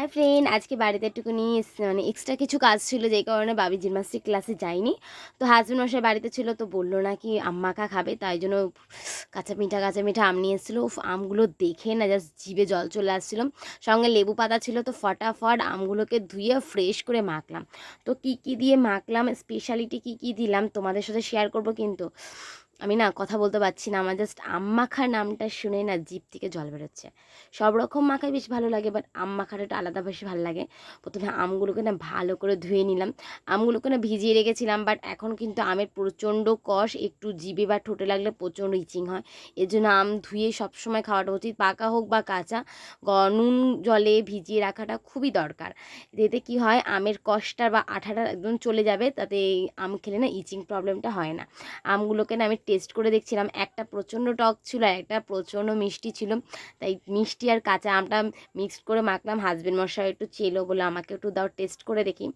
Hi friend আজকে বাড়িতে একটুখানি এস- মানে এক্সট্রা কিছু কাজ ছিল, যেই কারণে বাবি জিমনাস্টিক ক্লাসে যায়নি। তো হাজব্যান্ড মশাই বাড়িতে ছিল, তো বলল না নাকি আম্মাকা খাবে, তাই জন্য কাঁচা মিঠা কাঁচা মিঠা আম নিয়ে এসেছিল। আমগুলো দেখে না জাস্ট জিভে জল চলে আসছিল। সঙ্গে লেবু পাতা ছিল, তো ফটাফট আমগুলোকে ধুয়ে ফ্রেশ করে মাখলাম। তো কি কি দিয়ে মাখলাম স্পেশালিটি কি কি দিলাম, তোমাদের সাথে শেয়ার করব কিন্তু। আমি না কথা বলতে পারছি না, আমার জাস্ট আম নামটা শুনে না জিভ থেকে জল বেরোচ্ছে। সব রকম মাখাই বেশ ভালো লাগে বাট আম মাখাটা আলাদা বেশি ভালো লাগে। প্রথমে আমগুলোকে না ভালো করে ধুয়ে নিলাম। আমগুলোকে না ভিজিয়ে রেখেছিলাম বাট এখন কিন্তু আমের প্রচণ্ড কষ, একটু জিভে বা ঠোঁটে লাগলে প্রচণ্ড ইচিং হয়। এর জন্য আম ধুয়ে সবসময় খাওয়াটা উচিত, পাকা হোক বা কাঁচা। নুন জলে ভিজিয়ে রাখাটা খুবই দরকার। এতে কি হয়, আমের কষটা বা আঠাটা একদম চলে যাবে, তাতে আম খেলে না ইচিং প্রবলেমটা হয় না। আমগুলোকে না আমি টেস্ট করে দেখছিলাম, একটা প্রচণ্ড টক ছিল একটা প্রচণ্ড মিষ্টি ছিল। তাই মিষ্টি আর কাঁচা আমটা মিক্সড করে মাখলাম। হাজব্যান্ড মশাই একটু চেলো বলে আমাকে একটু দাও টেস্ট করে দেখি।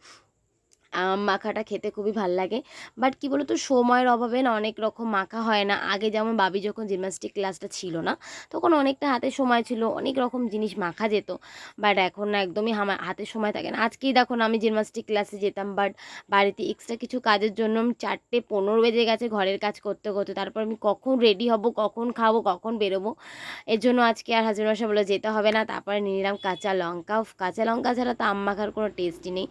আম মাখাটা খেতে খুবই ভালো লাগে। বাট কী বলতো, সময়ের অভাবে না অনেক রকম মাখা হয় না। আগে যেমন বাবি যখন জিমনাস্টিক ক্লাসটা ছিল না, তখন অনেকটা হাতে সময় ছিল, অনেক রকম জিনিস মাখা যেত। বাট এখন না একদমই আমার হাতে সময় থাকে না। আজকেই দেখো না আমি জিমনাস্টিক ক্লাসে যেতাম, বাট বাড়িতে এক্সট্রা কিছু কাজের জন্য আমি চারটে পনেরো বেজে গেছে ঘরের কাজ করতে করতে। তারপর আমি কখন রেডি হব, কখন খাব, কখন বেরোবো, এর জন্য আজকে আর হাজবেন্ড মশাই বলে যেতে হবে না। তারপরে নিয়ে নিলাম কাঁচা লঙ্কা। কাঁচা লঙ্কা ছাড়া তো আম মাখার কোনো টেস্টই নেই।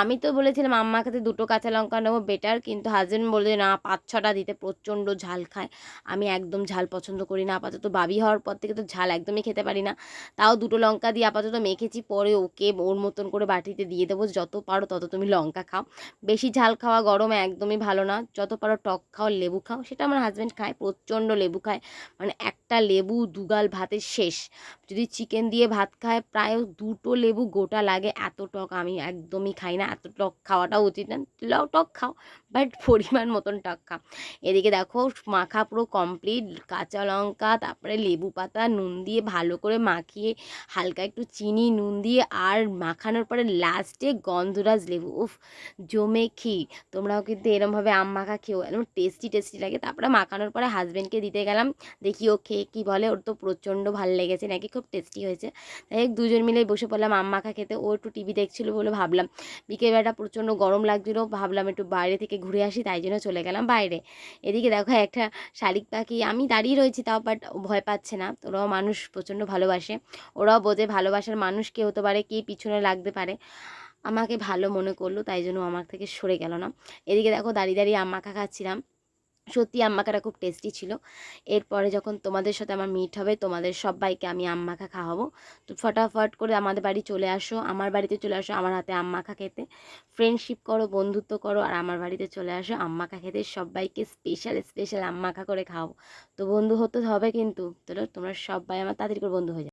আমি তো বলেছিলাম আম মাখাতে দুটো কাঁচা লঙ্কা নেব বেটার কিন্তু হাজবেন্ড বলে না, পাঁচ ছটা দিতে প্রচণ্ড ঝাল খায়। আমি একদম ঝাল পছন্দ করি না, আপাতত বাবি হওয়ার পর থেকে তো ঝাল একদমই খেতে পারি না। তাও দুটো লঙ্কা দিয়ে আপাতত মেখেছি, পরে ওকে ওর মতন করে বাটিতে দিয়ে দেবো। যত পারো তত তুমি লঙ্কা খাও। বেশি ঝাল খাওয়া গরমে একদমই ভালো না। যত পারো টক খাও, লেবু খাও, সেটা আমার হাজব্যান্ড খায়, প্রচণ্ড লেবু খায়। মানে একটা লেবু দুগাল ভাতের শেষ। যদি চিকেন দিয়ে ভাত খায়, প্রায় দুটো লেবু গোটা লাগে। এত টক আমি একদমই খাই না, এত টক খাওয়াটাও উচিত না লাও টক খাও, বাট পরিমাণ মতন টক খাও। এদিকে দেখো, মাখা পুরো কমপ্লিট কাঁচা লঙ্কা, তারপরে লেবু পাতা, নুন দিয়ে ভালো করে মাখিয়ে, হালকা একটু চিনি, নুন দিয়ে, আর মাখানোর পরে লাস্টে গন্ধরাজ লেবু। উফ, জমে ক্ষীর তোমরাও কিন্তু এরমভাবে আম মাখা খেও একদম টেস্টি টেস্টি লাগে। তারপরে মাখানোর পরে হাজব্যান্ডকে দিতে গেলাম। দেখি ও খেয়ে কী বলে। ওর তো প্রচণ্ড ভালো লেগেছে, নাকি খুব টেস্টি হয়েছে। তাই দুজন মিলেই বসে পড়লাম আম মাখা খেতে। ও একটু টিভি দেখছিলো বলে ভাবলাম। বিকেলবেলাটা প্রচণ্ড গরম লাগছিল, ভাবলাম একটু বাইরে থেকে ঘুরে আসি, তাই জন্য চলে গেলাম বাইরে। এদিকে দেখো একটা শালিক পাখি, আমি দাঁড়িয়ে রয়েছি তাও বাট ভয় পাচ্ছে না। ওরাও মানুষ প্রচণ্ড ভালোবাসে। ওরাও বোঝে ভালোবাসার মানুষ কে হতে পারে, কে পিছনে লাগতে পারে। আমাকে ভালো মনে করল, তাই জন্য আমার থেকে সরে গেল না। এদিকে দেখো দাঁড়িয়ে দাঁড়িয়ে আম মাখা খাচ্ছিলাম। সত্যি আম মাখাটা খুব টেস্টি ছিল। এরপরে যখন তোমাদের সাথে আমার মিট হবে, তোমাদের সবাইকে আমি আম মাখা খাওয়াবো। তো ফটাফট করে আমাদের বাড়ি চলে আসো, আমার বাড়িতে চলে আসো, আমার হাতে আম মাখা খেতে। ফ্রেন্ডশিপ করো, বন্ধুত্ব করো, আর আমার বাড়িতে চলে আসো আম মাখা খেতে সবাইকে স্পেশাল স্পেশাল আম মাখা করে খাও তো বন্ধু হতে হবে কিন্তু তোমরা সবাই আমার তাড়াতাড়ি করে বন্ধু হয়ে যাও।